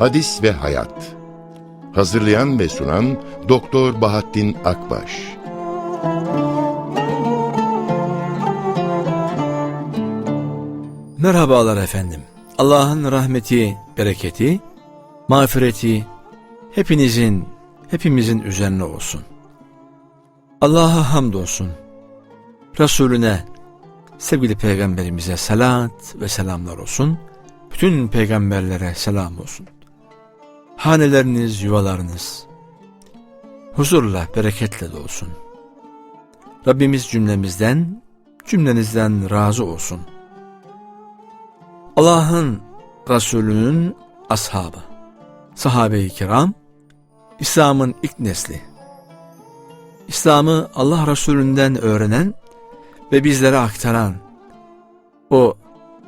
Hadis ve Hayat Hazırlayan ve sunan Doktor Bahattin Akbaş Merhabalar efendim. Allah'ın rahmeti, bereketi, mağfireti hepinizin, hepimizin üzerine olsun. Allah'a hamdolsun. Resulüne, sevgili peygamberimize salat ve selamlar olsun. Bütün peygamberlere selam olsun. Haneleriniz, yuvalarınız huzurla, bereketle dolsun. Rabbimiz cümlemizden, cümlenizden razı olsun. Allah'ın Resulü'nün ashabı, sahabe-i kiram, İslam'ın ilk nesli. İslam'ı Allah Resulü'nden öğrenen ve bizlere aktaran o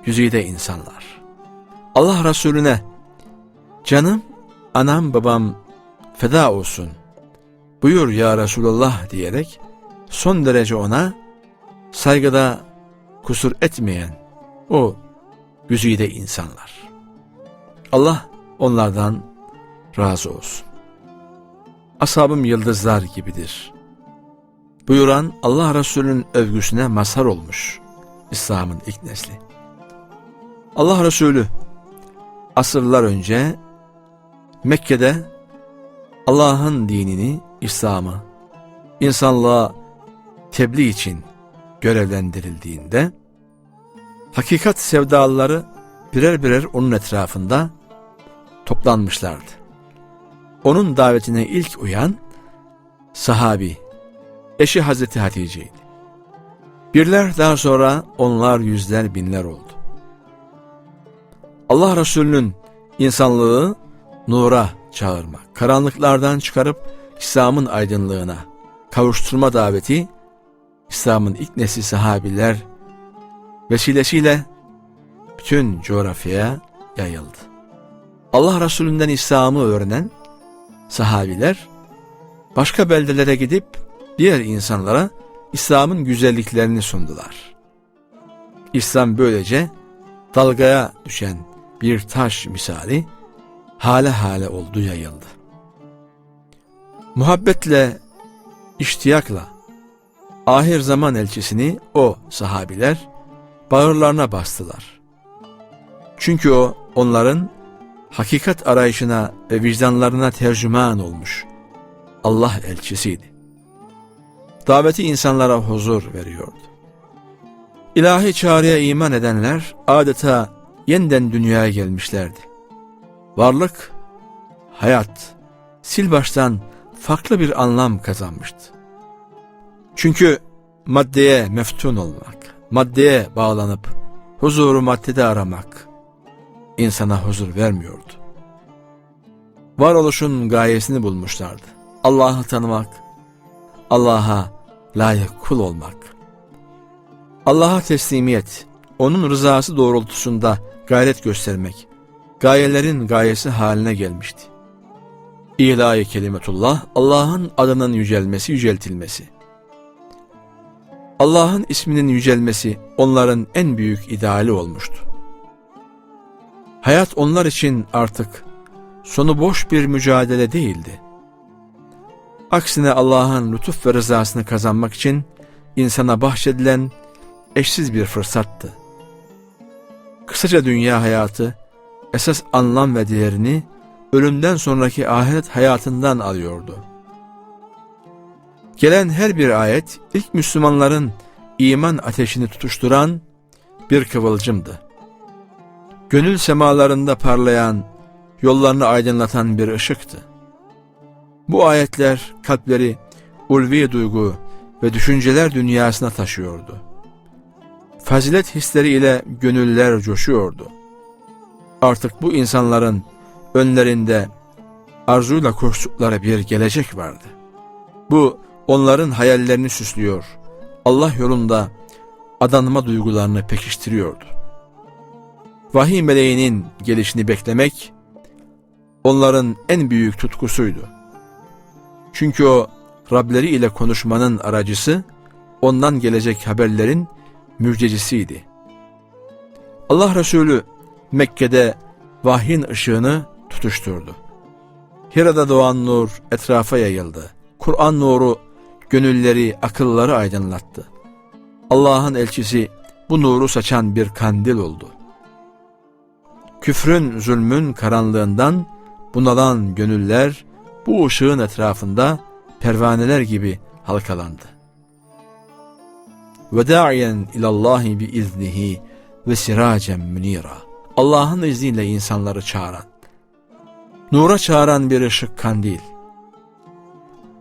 yüzüde insanlar. Allah Resulüne canım, anam, babam feda olsun buyur ya Resulallah diyerek son derece ona saygıda kusur etmeyen o güzide insanlar. Allah onlardan razı olsun. Ashabım yıldızlar gibidir. Buyuran Allah Resulü'nün övgüsüne mazhar olmuş İslam'ın ilk nesli. Allah Resulü asırlar önce Mekke'de Allah'ın dinini, İslam'ı insanlığa tebliğ için görevlendirildiğinde hakikat sevdalıları birer birer onun etrafında toplanmışlardı. Onun davetine ilk uyan sahabi, eşi Hazreti Hatice'ydi. Birler daha sonra onlar yüzler binler oldu. Allah Resulü'nün insanlığı nura çağırmak, karanlıklardan çıkarıp İslam'ın aydınlığına kavuşturma daveti İslam'ın ilk nesli sahabiler vesilesiyle bütün coğrafyaya yayıldı. Allah Resulü'nden İslam'ı öğrenen sahabiler başka beldelere gidip diğer insanlara İslam'ın güzelliklerini sundular. İslam böylece dalgaya düşen bir taş misali hale hale oldu yayıldı. Muhabbetle, iştiyakla ahir zaman elçisini o sahabiler bağırlarına bastılar. Çünkü o onların hakikat arayışına ve vicdanlarına tercüman olmuş Allah elçisiydi. Daveti insanlara huzur veriyordu. İlahi çağrıya iman edenler adeta yeniden dünyaya gelmişlerdi. Varlık, hayat, sil baştan farklı bir anlam kazanmıştı. Çünkü maddeye meftun olmak, maddeye bağlanıp huzuru maddede aramak insana huzur vermiyordu. Varoluşun gayesini bulmuşlardı. Allah'ı tanımak, Allah'a layık kul olmak. Allah'a teslimiyet, onun rızası doğrultusunda gayret göstermek, gayelerin gayesi haline gelmişti. İlahi kelimetullah, Allah'ın adının yücelmesi, yüceltilmesi. Allah'ın isminin yücelmesi onların en büyük ideali olmuştu. Hayat onlar için artık sonu boş bir mücadele değildi. Aksine Allah'ın lütuf ve rızasını kazanmak için insana bahşedilen eşsiz bir fırsattı. Kısaca dünya hayatı esas anlam ve değerini ölümden sonraki ahiret hayatından alıyordu. Gelen her bir ayet ilk Müslümanların iman ateşini tutuşturan bir kıvılcımdı. Gönül semalarında parlayan, yollarını aydınlatan bir ışıktı. Bu ayetler kalpleri ulvi duygu ve düşünceler dünyasına taşıyordu. Fazilet hisleri ile gönüller coşuyordu. Artık bu insanların önlerinde arzuyla koştukları bir gelecek vardı. Bu onların hayallerini süslüyor, Allah yolunda adanma duygularını pekiştiriyordu. Vahiy meleğinin gelişini beklemek onların en büyük tutkusuydu. Çünkü o Rableri ile konuşmanın aracısı, ondan gelecek haberlerin müjdecisiydi. Allah Resulü Mekke'de vahyin ışığını tutuşturdu. Hira'da doğan nur etrafa yayıldı. Kur'an nuru gönülleri, akılları aydınlattı. Allah'ın elçisi bu nuru saçan bir kandil oldu. Küfrün, zulmün karanlığından bunalan gönüller bu ışığın etrafında pervaneler gibi halkalandı. Ve da'iyen ilallahi bi iznihi ve siracen münira. Allah'ın izniyle insanları çağıran, nura çağıran bir ışık kandil,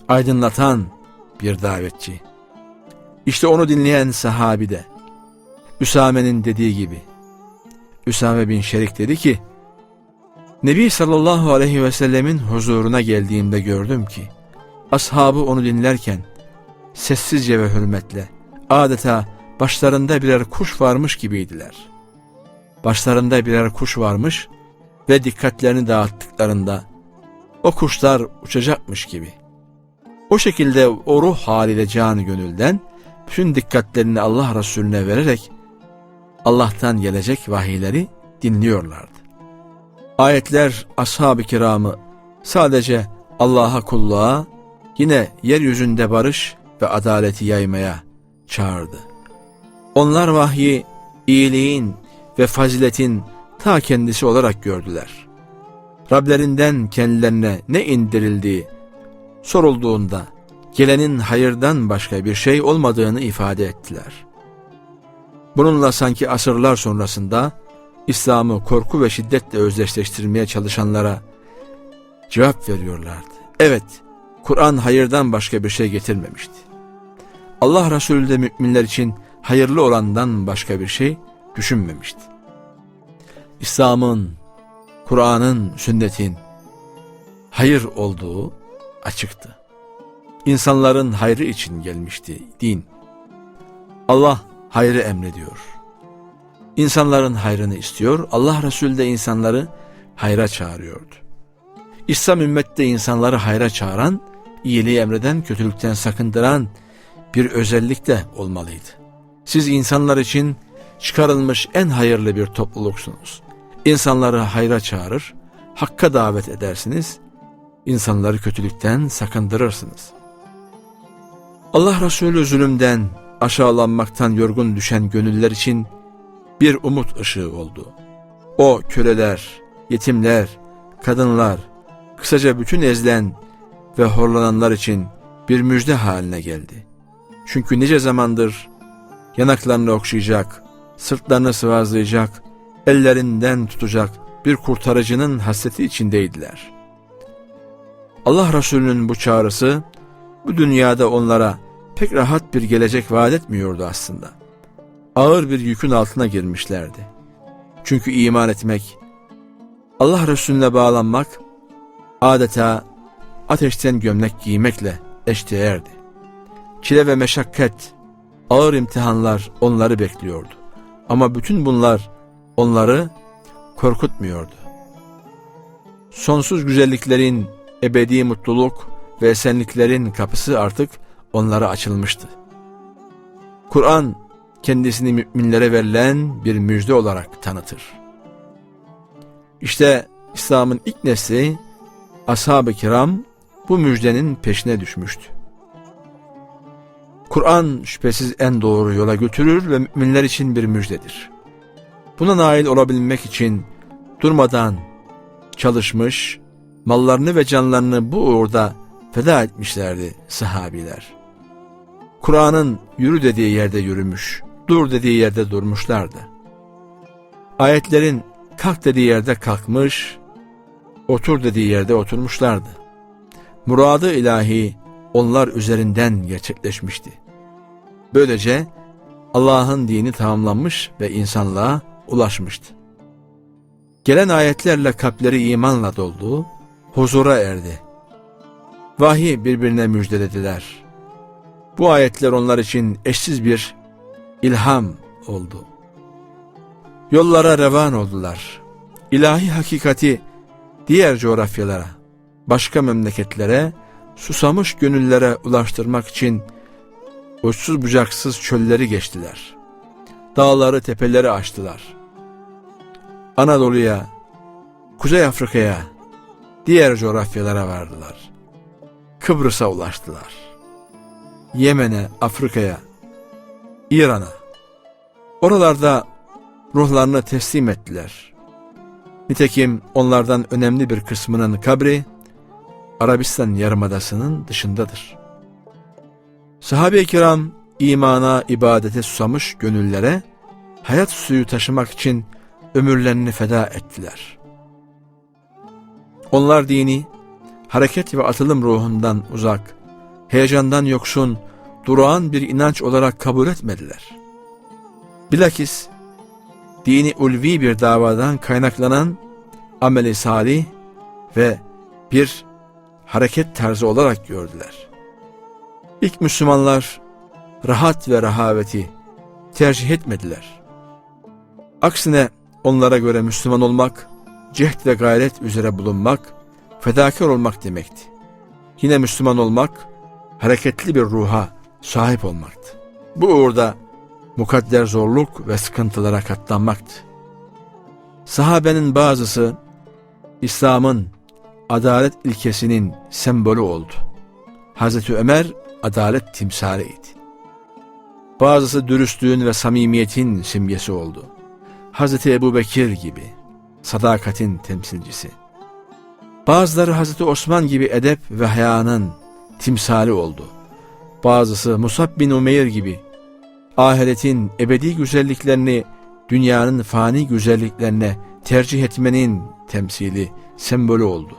aydınlatan bir davetçi. İşte onu dinleyen sahabi de, Üsame'nin dediği gibi, Üsame bin Şerik dedi ki, Nebi sallallahu aleyhi ve sellemin huzuruna geldiğimde gördüm ki, ashabı onu dinlerken, sessizce ve hürmetle, adeta başlarında birer kuş varmış gibiydiler. Başlarında birer kuş varmış ve dikkatlerini dağıttıklarında, o kuşlar uçacakmış gibi. O şekilde o ruh haliyle canı gönülden, bütün dikkatlerini Allah Resulüne vererek, Allah'tan gelecek vahiyleri dinliyorlardı. Ayetler ashab-ı kiramı sadece Allah'a kulluğa, yine yeryüzünde barış ve adaleti yaymaya çağırdı. Onlar vahyi iyiliğin ve faziletin ta kendisi olarak gördüler. Rablerinden kendilerine ne indirildiği sorulduğunda gelenin hayırdan başka bir şey olmadığını ifade ettiler. Bununla sanki asırlar sonrasında İslam'ı korku ve şiddetle özdeşleştirmeye çalışanlara cevap veriyorlardı. Evet, Kur'an hayırdan başka bir şey getirmemişti. Allah Resulü de müminler için hayırlı olandan başka bir şey düşünmemişti. İslam'ın, Kur'an'ın, sünnetin hayır olduğu açıktı. İnsanların hayrı için gelmişti din. Allah hayrı emrediyor. İnsanların hayrını istiyor. Allah Resulü de insanları hayra çağırıyordu. İslam ümmette insanları hayra çağıran, iyiliği emreden, kötülükten sakındıran bir özellik de olmalıydı. Siz insanlar için çıkarılmış en hayırlı bir topluluksunuz. İnsanları hayra çağırır, hakka davet edersiniz, insanları kötülükten sakındırırsınız. Allah Resulü zulümden, aşağılanmaktan yorgun düşen gönüller için bir umut ışığı oldu. O köleler, yetimler, kadınlar, kısaca bütün ezilen ve horlananlar için bir müjde haline geldi. Çünkü nice zamandır yanaklarını okşayacak, sırtlarını sıvazlayacak, ellerinden tutacak bir kurtarıcının hasreti içindeydiler. Allah Resulü'nün bu çağrısı bu dünyada onlara pek rahat bir gelecek vaat etmiyordu aslında. Ağır bir yükün altına girmişlerdi. Çünkü iman etmek, Allah Resulüne bağlanmak adeta ateşten gömlek giymekle eşdeğerdi. Çile ve meşakkat, ağır imtihanlar onları bekliyordu. Ama bütün bunlar onları korkutmuyordu. Sonsuz güzelliklerin, ebedi mutluluk ve esenliklerin kapısı artık onlara açılmıştı. Kur'an kendisini müminlere verilen bir müjde olarak tanıtır. İşte İslam'ın ilk nesli ashab-ı kiram bu müjdenin peşine düşmüştü. Kur'an şüphesiz en doğru yola götürür ve müminler için bir müjdedir. Buna nail olabilmek için durmadan çalışmış, mallarını ve canlarını bu uğurda feda etmişlerdi sahabiler. Kur'an'ın yürü dediği yerde yürümüş, dur dediği yerde durmuşlardı. Ayetlerin kalk dediği yerde kalkmış, otur dediği yerde oturmuşlardı. Muradı ilahi onlar üzerinden gerçekleşmişti. Böylece Allah'ın dini tamamlanmış ve insanlığa ulaşmıştı. Gelen ayetlerle kalpleri imanla doldu, huzura erdi. Vahiy birbirine müjdelediler. Bu ayetler onlar için eşsiz bir ilham oldu. Yollara revan oldular. İlahi hakikati diğer coğrafyalara, başka memleketlere, susamış gönüllere ulaştırmak için uçsuz bucaksız çölleri geçtiler. Dağları tepeleri aştılar. Anadolu'ya, Kuzey Afrika'ya, diğer coğrafyalara vardılar. Kıbrıs'a ulaştılar. Yemen'e, Afrika'ya, İran'a. Oralarda ruhlarını teslim ettiler. Nitekim onlardan önemli bir kısmının kabri Arabistan Yarımadası'nın dışındadır. Sahabe-i kiram imana, ibadete susamış gönüllere hayat suyu taşımak için ömürlerini feda ettiler. Onlar dini, hareket ve atılım ruhundan uzak, heyecandan yoksun, durağan bir inanç olarak kabul etmediler. Bilakis, dini ulvi bir davadan kaynaklanan ameli salih ve bir hareket tarzı olarak gördüler. İlk Müslümanlar rahat ve rahaveti tercih etmediler. Aksine onlara göre Müslüman olmak, cehd ve gayret üzere bulunmak, fedakar olmak demekti. Yine Müslüman olmak, hareketli bir ruha sahip olmaktı. Bu uğurda mukadder zorluk ve sıkıntılara katlanmaktı. Sahabenin bazısı İslam'ın adalet ilkesinin sembolü oldu. Hazreti Ömer adalet timsaliydi. Bazısı dürüstlüğün ve samimiyetin simgesi oldu. Hazreti Ebu Bekir gibi sadakatin temsilcisi. Bazıları Hazreti Osman gibi edep ve hayanın timsali oldu. Bazısı Musab bin Umeyr gibi ahiretin ebedi güzelliklerini dünyanın fani güzelliklerine tercih etmenin temsili, sembolü oldu.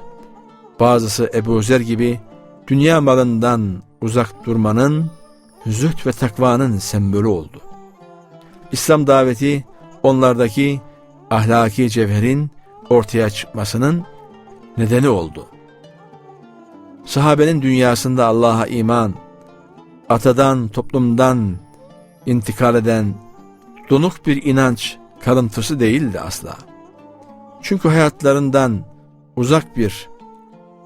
Bazısı Ebu Zer gibi dünya malından uzak durmanın, zühd ve takvanın sembolü oldu. İslam daveti onlardaki ahlaki cevherin ortaya çıkmasının nedeni oldu. Sahabenin dünyasında Allah'a iman, atadan, toplumdan intikal eden donuk bir inanç kalıntısı değildi asla. Çünkü hayatlarından uzak bir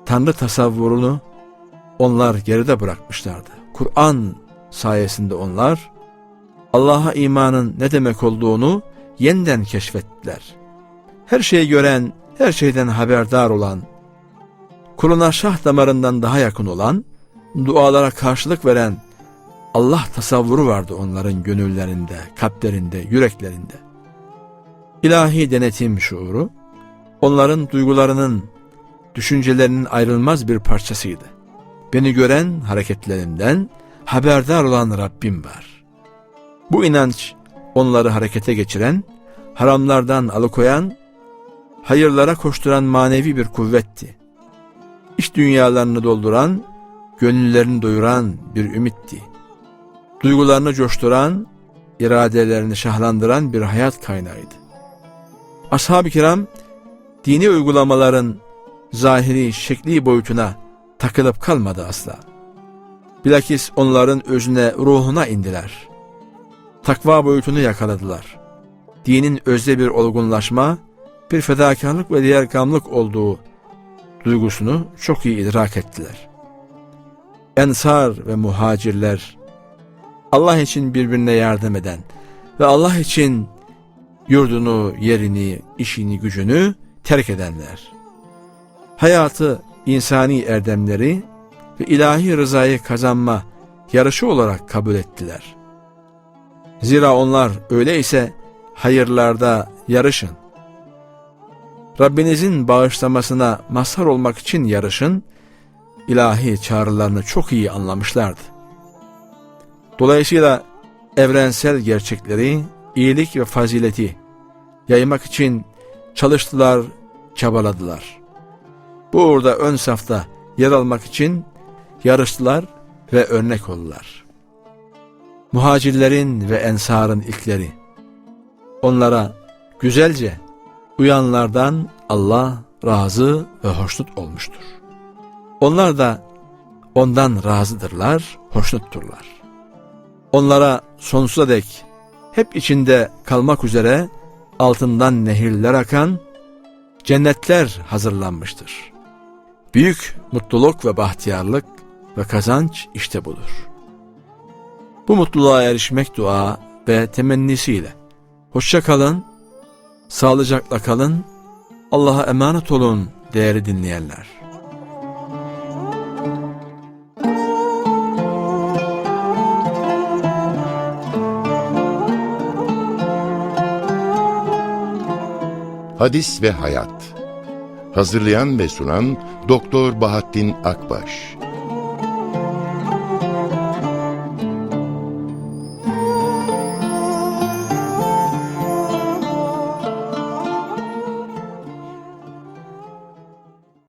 Tanrı tasavvurunu onlar geride bırakmışlardı. Kur'an sayesinde onlar Allah'a imanın ne demek olduğunu yeniden keşfettiler. Her şeyi gören, her şeyden haberdar olan, kuluna şah damarından daha yakın olan, dualara karşılık veren Allah tasavvuru vardı onların gönüllerinde, kalplerinde, yüreklerinde. İlahi denetim şuuru, onların duygularının, düşüncelerinin ayrılmaz bir parçasıydı. Beni gören hareketlerimden haberdar olan Rabbim var. Bu inanç onları harekete geçiren, haramlardan alıkoyan, hayırlara koşturan manevi bir kuvvetti. İç dünyalarını dolduran, gönüllerini doyuran bir ümitti. Duygularını coşturan, iradelerini şahlandıran bir hayat kaynağıydı. Ashab-ı kiram, dini uygulamaların zahiri, şekli boyutuna takılıp kalmadı asla. Bilakis onların özüne, ruhuna indiler. Takva boyutunu yakaladılar. Dinin özde bir olgunlaşma, bir fedakarlık ve diğer gamlık olduğu duygusunu çok iyi idrak ettiler. Ensar ve muhacirler, Allah için birbirine yardım eden ve Allah için yurdunu, yerini, işini, gücünü terk edenler. Hayatı, insani erdemleri ve ilahi rızayı kazanma yarışı olarak kabul ettiler. Zira onlar öyleyse hayırlarda yarışın. Rabbinizin bağışlamasına mazhar olmak için yarışın, ilahi çağrılarını çok iyi anlamışlardı. Dolayısıyla evrensel gerçekleri, iyilik ve fazileti yaymak için çalıştılar, çabaladılar. Bu uğurda ön safta yer almak için yarıştılar ve örnek oldular. Muhacirlerin ve ensarın ilkleri, onlara güzelce uyanlardan Allah razı ve hoşnut olmuştur. Onlar da ondan razıdırlar, hoşnutturlar. Onlara sonsuza dek hep içinde kalmak üzere altından nehirler akan cennetler hazırlanmıştır. Büyük mutluluk ve bahtiyarlık ve kazanç işte budur. Bu mutluluğa erişmek dua ve temennisiyle. Hoşça kalın, sağlıcakla kalın, Allah'a emanet olun değerli dinleyenler. Hadis ve Hayat Hazırlayan ve sunan Doktor Bahattin Akbaş.